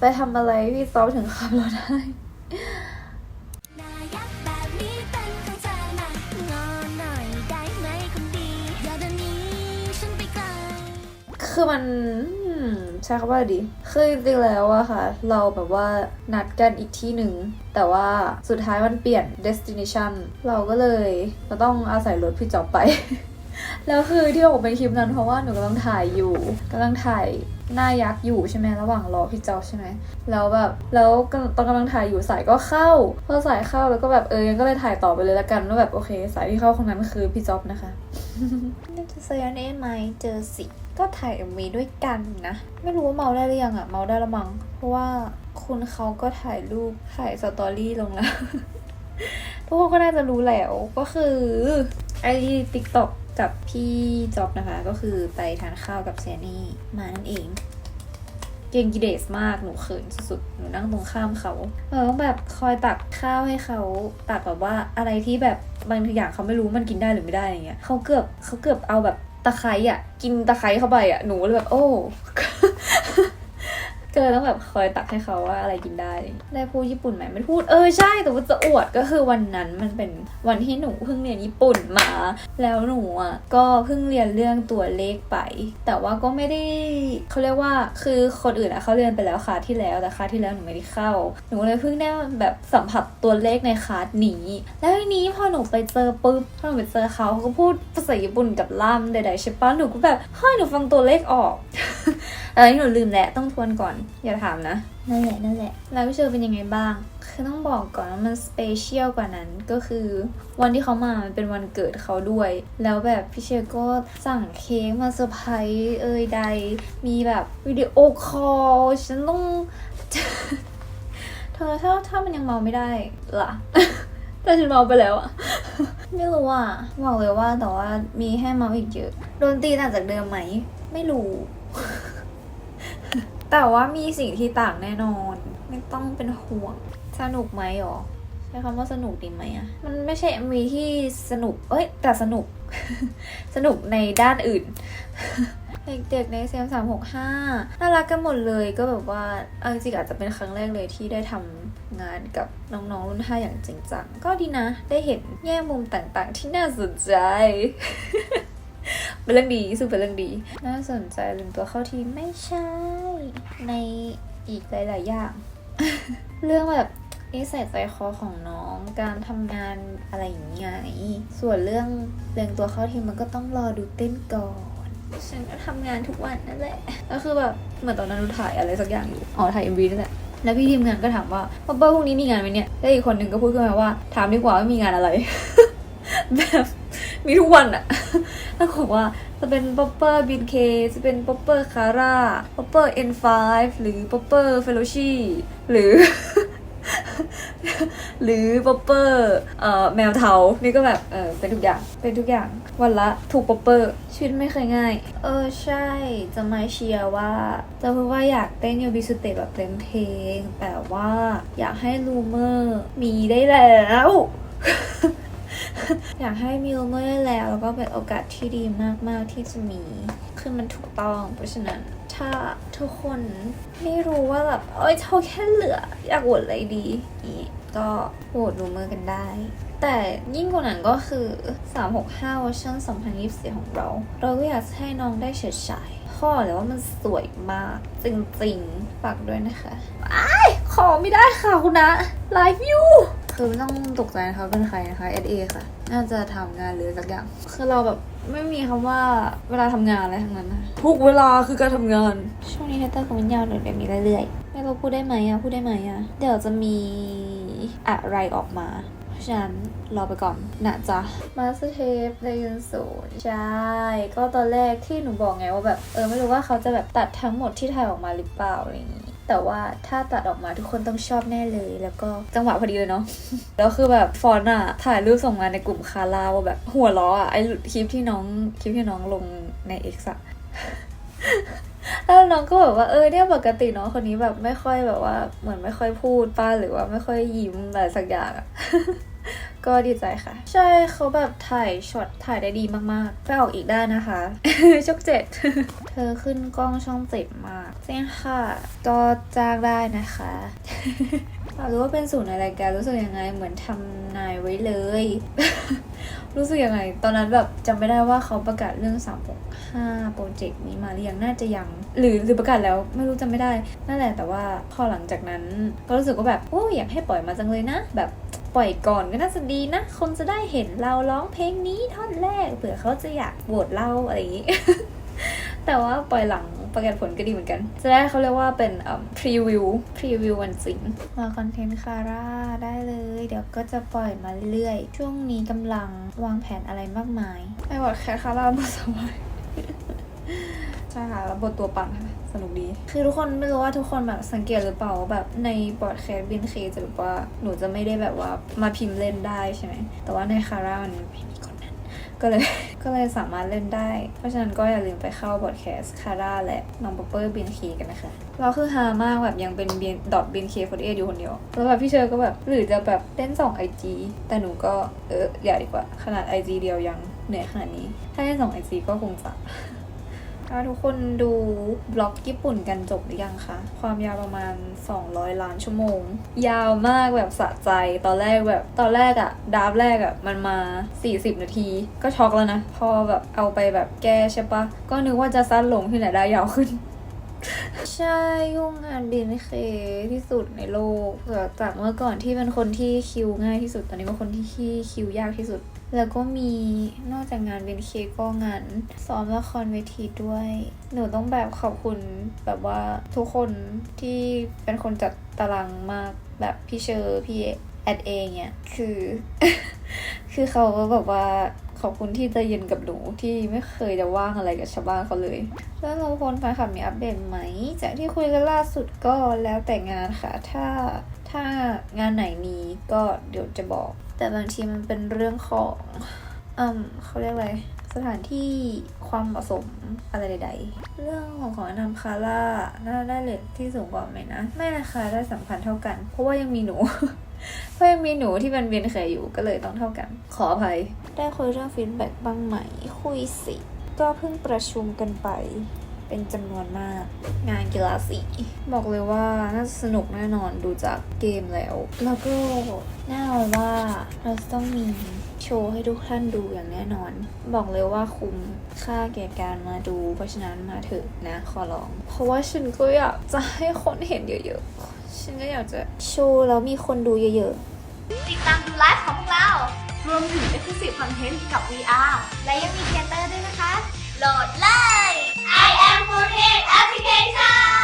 ไปทำอะไรพี่ซอฟถึงขับรถได้คือมันใช้คำว่าดี คือจริงๆแล้วอะค่ะ เราแบบว่านัดกันอีกที่หนึ่ง แต่ว่าสุดท้ายมันเปลี่ยน destination เราก็เลยเราต้องอาศัยรถพี่จอบไป แล้วคือที่บอกเป็นคลิปนั้นเพราะว่าหนูกำลังถ่ายอยู่กำลังถ่ายหน้ายักษ์อยู่ใช่ไหมระหว่างรอพี่จอบใช่ไหมแล้วแบบแล้วตอนกำลังถ่ายอยู่สายก็เข้าพอสายเข้าแล้วก็แบบเออก็เลยถ่ายต่อไปเลยละกันว่าแบบโอเค สายที่เข้าคนนั้นคือพี่จอบนะคะน่จะเซอร์เน่ไหมเจอสิก็ถ่าย MV ด้วยกันนะ ไม่รู้ว่าเมาได้หรือยังอะเมาได้ละมั้งเพราะว่าคุณเขาก็ถ่ายรูปถ่ายสตอรี่ลงแล้วทุกคนก็น่าจะรู้แล้วก็คือไอดีติ๊กต็อก กับพี่จ็อบนะคะ ก็คือไปทานข้าวกับแซนนี่มานั่นเอง เก่งกิเดสมากหนูเขินสุดๆหนูนั่งตรงข้ามเขาเราต้องแบบคอยตักข้าวให้เขาตักแบบว่าอะไรที่แบบบางอย่างเขาไม่รู้มันกินได้หรือไม่ได้อย่างเงี้ยเขาเกือบเขาเกือบเอาแบบตะไคร้อะ กินตะไคร้เข้าไปอะหนูเลยแบบโอ้ ก็เลยต้องแบบคอยตักให้เขาว่าอะไรกินได้ได้พูดญี่ปุ่นไหมไม่พูดเออใช่แต่ว่าจะอวดก็คือวันนั้นมันเป็นวันที่หนูเพิ่งเรียนญี่ปุ่นมา แล้วหนูอะก็เพิ่งเรียนเรื่องตัวเลขไป แต่ว่าก็ไม่ได้เขาเรียกว่าคือคนอื่นอะเขาเรียนไปแล้วคาที่แล้วแต่คาที่แล้วหนูไม่ได้เข้า หนูเลยเพิ่งได้แบบสัมผัสตัวเลขในคาสนี้ แล้วทีนี้พอหนูไปเจอปุ๊บพอหนูไปเจอเขาเขาก็พูดภาษาญี่ปุ่นกับล่ามใดๆใช่ปะหนูก็แบบเฮ้ยหนูฟังตัวเลขออก เออหนูลืมแหละต้องทวนก่อน อย่าถามนะ นั่นแหละนั่นแหละแล้วพี่เชอร์เป็นยังไงบ้าง คือต้องบอกก่อนว่ามันสเปเชียลกว่านั้นก็คือ วันที่เขามามันเป็นวันเกิดเขาด้วย แล้วแบบพี่เชอร์ก็สั่งเค้กมาเซอร์ไพรส์เอ่ยใด มีแบบวิดีโอคอลฉันต้อง เธอถ้าถ้ามันยังเมาไม่ได้ล่ะแต่ฉันเมาไปแล้วอะไม่รู้อะบอกเลยว่าแต่ว่ามีให้เมาอีกเยอะ โดนตีต่างจากเดิมไหม ไม่รู้ แต่ว่ามีสิ่งที่ต่างแน่นอน ไม่ต้องเป็นห่วง สนุกไหมหรอใช้คำว่าสนุกดีไหมอะมันไม่ใช่ MV ที่สนุก เอ้ย แต่สนุก สนุกในด้านอื่น เด็กๆในเซมสามหกห้าน่ารักกันหมดเลยก็แบบว่าเอาจริงๆอาจจะเป็นครั้งแรกเลยที่ได้ทำงานกับน้องๆรุ่นห้าอย่างจริงจัง ก็ดีนะ ได้เห็นแง่มุมต่างๆ ที่น่าสนใจ เป็นเรื่องดีซึ่งเป็นเรื่องดี น่าสนใจลืมตัวเข้าทีไม่ใช่ ในอีกหลาย ๆ อย่าง เรื่องแบบนิสัยใจคอของน้องการทำงานอะไรอย่างเงี้ยส่วนเรื่องเรียงตัวเข้าทีมมันก็ต้องรอดูเต้นก่อน ฉันก็ทำงานทุกวันนั่นแหละ ก็คือแบบเหมือนตอนนั้นเราถ่ายอะไรสักอย่างอยู่ อ๋อถ่าย MV นั่นแหละ แล้วพี่ทีมงานก็ถามว่าป๊อปเปอร์พรุ่งนี้มีงานไหมเนี่ย แล้วอีกคนหนึ่งก็พูดขึ้นมาว่า ถามดีกว่าว่ามีงานอะไร แบบมีทุกวันอะแล้วบอกว่า จะเป็นป๊อปเปอร์บินเคจะเป็นป๊อปเปอร์คาร่าป๊อปเปอร์ N5 หรือป๊อปเปอร์เฟลชีหรือ หรือป๊อปเปอร์เอ่อแมวเทา นี่ก็แบบเออเป็นทุกอย่างเป็นทุกอย่างวันละถูกป๊อปเปอร์ชีวิตไม่เคยง่าย เออใช่จะมาเชียร์ว่า จะพูดว่าอยากเต้นโยบิสุเตะแบบเต็มเพลง แต่ว่าอยากให้ลูเมอร์มีได้แล้ว อยากให้มีลูเมอร์ได้แล้ว แล้วก็เป็นโอกาสที่ดีมาก ๆ ที่จะมี คือมันถูกต้อง เพราะฉะนั้นถ้าทุกคนไม่รู้ว่าแบบเอ้ยเท่าแค่เหลือ อยากโหวตอะไรดีนี่ก็โหวตรูเมอร์กันได้ แต่ยิ่งกว่านั้นก็คือ 365เวอร์ชัน2024 ของเรา เราก็อยากให้น้องได้เฉิดฉายข้อเลยว่ามันสวยมาก จริงๆ ฝากด้วยนะคะอ้ขอไม่ได้ค่ะคุณนะไลฟ์ยู คือไม่ต้องตกใจนะคะเป็นใครนะคะ SA ค่ะ น่าจะทำงานหรือสักอย่าง คือเราแบบไม่มีคำว่าเวลาทำงานอะไรทั้งนั้นนะทุกเวลาคือการทำงาน ช่วงนี้เทเตอร์คอมเมนต์ยาวเลยเดี๋ยวมีเรื่อยๆไม่รู้พูดได้ไหมอะพูดได้ไหมอะเดี๋ยวจะมีอะไรออกมาเพราะฉะนั้นรอไปก่อนนะจ๊ะมาสเทปในยูนศูนย์ใช่ ก็ตอนแรกที่หนูบอกไงว่าแบบ เออไม่รู้ว่าเขาจะแบบตัดทั้งหมดที่ถ่ายออกมาหรือเปล่าอะไรอย่างงี้ แต่ว่าถ้าตัดออกมาทุกคนต้องชอบแน่เลย แล้วก็จังหวะพอดีเลยเนาะแล้วคือแบบฟอนอะถ่ายรูปส่งมาในกลุ่มคาราว่าแบบหัวล้ออะไอคลิปที่น้องคลิปที่น้องลงใน X อะแล้วน้องก็แบบว่าเออเนี่ยปกติน้องคนนี้แบบไม่ค่อยแบบว่าเหมือนไม่ค่อยพูดป้าหรือว่าไม่ค่อยยิ้มอะไรสักอย่างอะ ก็ดีใจค่ะ ใช่เขาแบบถ่ายช็อตถ่ายได้ดีมากๆ ไปออกอีกได้นะคะช่องเจ็ดเธอขึ้นกล้องช่องเจ็ดมากจริงค่ะก็จ้างได้นะคะอยากรู้ว่าเป็นศูนย์ในรายการรู้สึกยังไงเหมือนทำนายไว้เลย รู้สึกยังไง ตอนนั้นแบบจำไม่ได้ว่าเขาประกาศเรื่อง3 6 5โปรเจกต์นี้มาหรือยังน่าจะยัง หรือหรือประกาศแล้วไม่รู้จำไม่ได้นั่นแหละแต่ว่าพอหลังจากนั้น ก็รู้สึกว่าแบบโอ้อยากให้ปล่อยมาจังเลยนะ แบบ ปล่อยก่อนก็น่าจะดีนะ คนจะได้เห็นเราร้องเพลงนี้ท่อนแรกเผื่อเขาจะอยากโหวตเราอะไรอย่างนี้ แต่ว่าปล่อยหลังประกาศผลก็ดีเหมือนกัน จะได้เขาเรียกว่าเป็นพรีวิว พรีวิววันจริงมาคอนเทนต์คาร่าได้เลย เดี๋ยวก็จะปล่อยมาเรื่อยๆช่วงนี้กำลังวางแผนอะไรมากมาย ไอ้บทแคทคาร่าบทสบาย ใช่ค่ะแล้วบทตัวปั่นค่ะ สนุกดี คือทุกคนไม่รู้ว่าทุกคนแบบสังเกตหรือเปล่าว่าแบบในบอร์ดแคสบินเคจะแบบว่าหนูจะไม่ได้แบบว่ามาพิมพ์เล่นได้ใช่ไหม แต่ว่าในคาร่ามันไม่มีคนนั้น ก็เลยก็เลยสามารถเล่นได้ เพราะฉะนั้นก็อย่าลืมไปเข้าบอร์ดแคสคาร่าและน้องป๊อปเปอร์บินเคกันนะคะ เราคือฮามากแบบยังเป็นบินดอทบินเคฟอร์เออยู่คนเดียว แล้วแบบพี่เชอร์ก็แบบหรือจะแบบเล่นสองไอจีแต่หนูก็เอออย่าดีกว่าขนาดไอจีเดียวยังเหนื่อยขนาดนี้ ถ้าเล่นสองไอจีก็คงจะ ทุกคนดูบล็อกญี่ปุ่นกันจบหรือยังคะ ความยาวประมาณ 200 ล้านชั่วโมง ยาวมากแบบสะใจ ตอนแรกแบบตอนแรกอะดราฟแรกอะมันมา 40 นาที ก็ช็อกแล้วนะ พอแบบเอาไปแบบแก้ใช่ปะ ก็นึกว่าจะสั้นลงที่ไหนได้ยาวขึ้น ใช่ยุ่งงานบินเคที่สุดในโลกจากเมื่อก่อนที่เป็นคนที่คิวง่ายที่สุด ตอนนี้เป็นคนที่คิวยากที่สุด แล้วก็มีนอกจากงานเบนเคก็งานซ้อมละครเวทีด้วย หนูต้องแบบขอบคุณแบบว่าทุกคนที่เป็นคนจัดตารางมากแบบพี่เชอร์พี่แอดเองเนี่ยคือ คือเขาก็แบบว่าขอบคุณที่ใจเย็นกับหนูที่ไม่เคยจะว่างอะไรกับชาวบ้านเขาเลย แล้วเราพลแฟนคลับมีอัปเดตไหม จากที่คุยกันล่าสุดก็แล้วแต่งานค่ะ ถ้าถ้างานไหนมีก็เดี๋ยวจะบอก แต่บางทีมันเป็นเรื่องของอืมเขาเรียกอะไร สถานที่ความเหมาะสมอะไรใดๆ เรื่องของของนำคาร่าน่าได้เลทที่สูงกว่าไหมนะ ไม่นะคะได้สำคัญเท่ากัน เพราะว่ายังมีหนู เพราะยังมีหนูที่เป็นเวียนเคยอยู่ก็เลยต้องเท่ากัน ขออภัย ได้คุยเรื่องฟีดแบ็กบ้างไหม คุยสิ ก็เพิ่งประชุมกันไป เป็นจำนวนมาก งานกีฬาสีบอกเลยว่าน่าจะสนุกแน่นอนดูจากเกมแล้ว แล้วก็แน่นอนว่าเราต้องมีโชว์ให้ทุกท่านดูอย่างแน่นอน บอกเลยว่าคุ้มค่าแก่การมาดู เพราะฉะนั้นมาเถอะนะขอร้อง เพราะว่าฉันก็อยากจะให้คนเห็นเยอะๆ ฉันก็อยากจะโชว์แล้วมีคนดูเยอะๆ ติดตามดูไลฟ์ของพวกเรา รวมถึง Exclusive Content กับ VR และยังมีเทเตอร์ด้วยนะคะ โหลดเลย forehead, African time.